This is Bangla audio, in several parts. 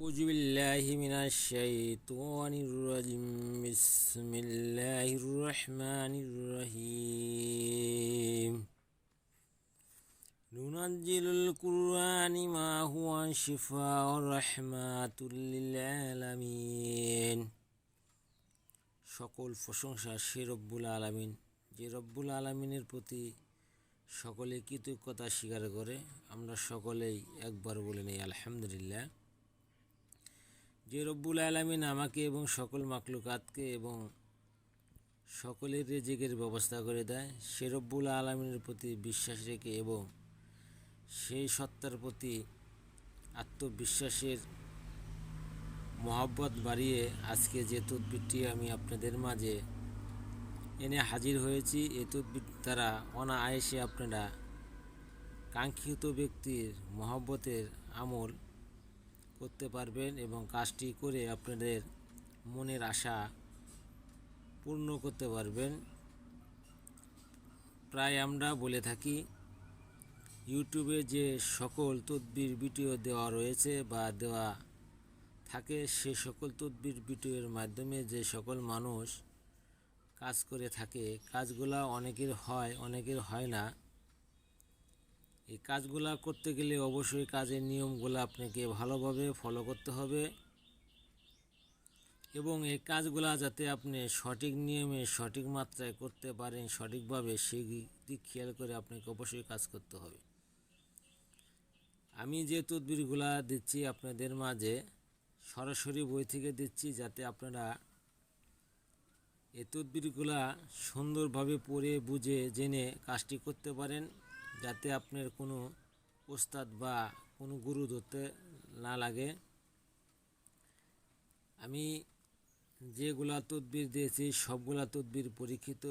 أعوذ بالله من الشيطان الرجيم بسم الله الرحمن الرحيم ننزل القرآن ما هو شفاء ورحمة للعالمين সকল প্রশংসা সে রব্বুল আলামিন যে রব্বুল আলামিনের প্রতি সকলে কৃতজ্ঞতা স্বীকার করে আমরা সকলেই একবার বলে নেই আলহামদুলিল্লাহ যে রব্বুল আলমিন আমাকে এবং সকল মাকলুকাতকে এবং সকলের রেজেকের ব্যবস্থা করে দেয়, সে রব্বুল আলমিনের প্রতি বিশ্বাস রেখে এবং সেই সত্তার প্রতি আত্মবিশ্বাসের মহাব্বত বাড়িয়ে আজকে যে তদবিরটি আমি আপনাদের মাঝে এনে হাজির হয়েছি, এ তদবির দ্বারা অনায়াসে আপনারা কাঙ্ক্ষিত ব্যক্তির মহব্বতের আমল করতে পারবেন এবং কাজটি করে আপনাদের মনের আশা পূর্ণ করতে পারবেন। প্রায় আমরা বলে থাকি, ইউটিউবে যে সকল তদবির, ভিডিও দেওয়া রয়েছে বা দেওয়া থাকে, সে সকল তদবির, ভিডিওর মাধ্যমে যে সকল মানুষ কাজ করে থাকে, কাজগুলা অনেকের হয় অনেকের হয় না। এই কাজগুলা করতে গেলে অবশ্যই কাজের নিয়মগুলো আপনাকে ভালোভাবে ফলো করতে হবে। এবং এই কাজগুলা যাতে আপনি সঠিক নিয়মে, সঠিক মাত্রায় করতে পারেন, সঠিকভাবে সেই দিক খেয়াল করে আপনাকে অবশ্যই কাজ করতে হবে। আমি যে তদবিরগুলা দিচ্ছি আপনাদের মাঝে, সরাসরি বই থেকে দিচ্ছি যাতে আপনারা এই তদবিরগুলা সুন্দরভাবে পড়ে, বুঝে, জেনে কাজটি করতে পারেন। যাতে আপনার কোনো ওস্তাদ বা কোনো গুরু ধরতে না লাগে। আমি যেগুলা তদবির দিয়েছি, সবগুলা তদবির পরীক্ষিত।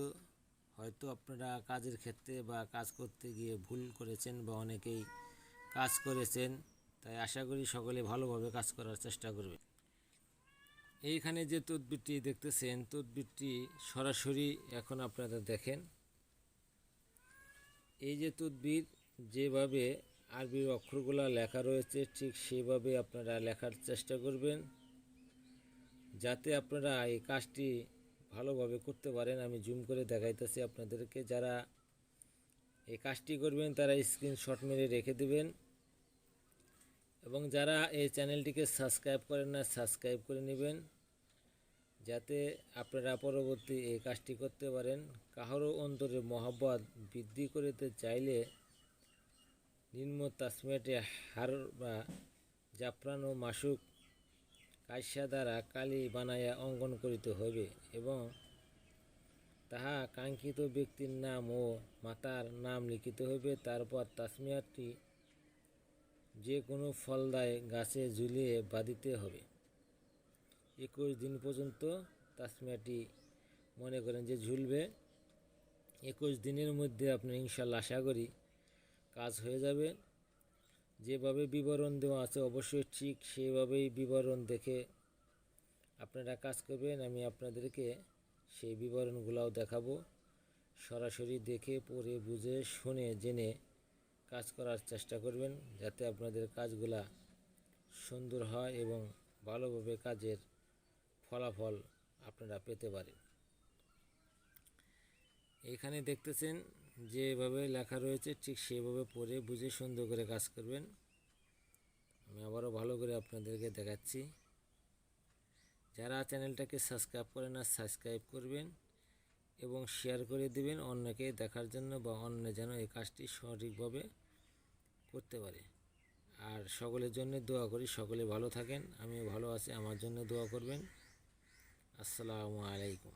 হয়তো আপনারা কাজের ক্ষেত্রে বা কাজ করতে গিয়ে ভুল করেছেন বা অনেকেই কাজ করেছেন, তাই আশা করি সকলে ভালোভাবে কাজ করার চেষ্টা করবে। এইখানে যে তদবিরটি দেখতেছেন, তদবিরটি সরাসরি এখন আপনারা দেখেন। এই যে তদবির, যেভাবে আরবির অক্ষরগুলো লেখা রয়েছে, ঠিক সেভাবে আপনারা লেখার চেষ্টা করবেন। যাতে আপনারা এই কাজটি ভালোভাবে করতে পারেন, আমি জুম করে দেখাইতেছি আপনাদেরকে। যারা এই কাজটি করবেন, তারা স্ক্রিনশট মেরে রেখে দেবেন। এবং যারা এই চ্যানেলটিকে সাবস্ক্রাইব করেন না সাবস্ক্রাইব করে নেবেন। যাতে আপনারা পরবর্তী এই কাজটি করতে পারেন, কাহারও অন্তরে মহব্বত বৃদ্ধি করতে চাইলে নিম্ন তাসমেটে হার বা জাফরান ও মাসুক কাইসা দ্বারা কালি বানাইয়া অঙ্কন করিতে হইবে এবং তাহা কাঙ্ক্ষিত ব্যক্তির নাম ও মাতার নাম লিখিতে হইবে। তারপর তাসমিয়াটি যে কোনো ফলদায় গাছে ঝুলিয়ে বাঁধিতে হবে। একুশ দিন পর্যন্ত তাসমিয়াটি মনে করেন যে ঝুলবে। একুশ দিনের মধ্যে আপনি ইনশাল্লাহ আশা করি কাজ হয়ে যাবে। যেভাবে বিবরণ দেওয়া আছে অবশ্যই ঠিক সেইভাবেই বিবরণ দেখে আপনারা কাজ করবেন। আমি আপনাদেরকে সেই বিবরণগুলোও দেখাবো। সরাসরি দেখে, পড়ে, বুঝে, শুনে, জেনে কাজ করার চেষ্টা করবেন যাতে আপনাদের কাজগুলা সুন্দর হয় এবং ভালোভাবে কাজের ফলাফল আপনারা পেতে পারেন। এখানে দেখতেছেন যেভাবে লেখা রয়েছে, ঠিক সেভাবে পড়ে বুঝে সুন্দর করে কাজ করবেন। আমি আবারও ভালো করে আপনাদেরকে দেখাচ্ছি। যারা চ্যানেলটাকে সাবস্ক্রাইব করেন না, সাবস্ক্রাইব করবেন এবং শেয়ার করে দিবেন অন্যকে দেখার জন্য বা অন্য যেন এই কাজটি সঠিকভাবে করতে পারে। আর সকলের জন্য দোয়া করি, সকলে ভালো থাকেন, আমিও ভালো আছি, আমার জন্য দোয়া করবেন। আসসালামু আলাইকুম।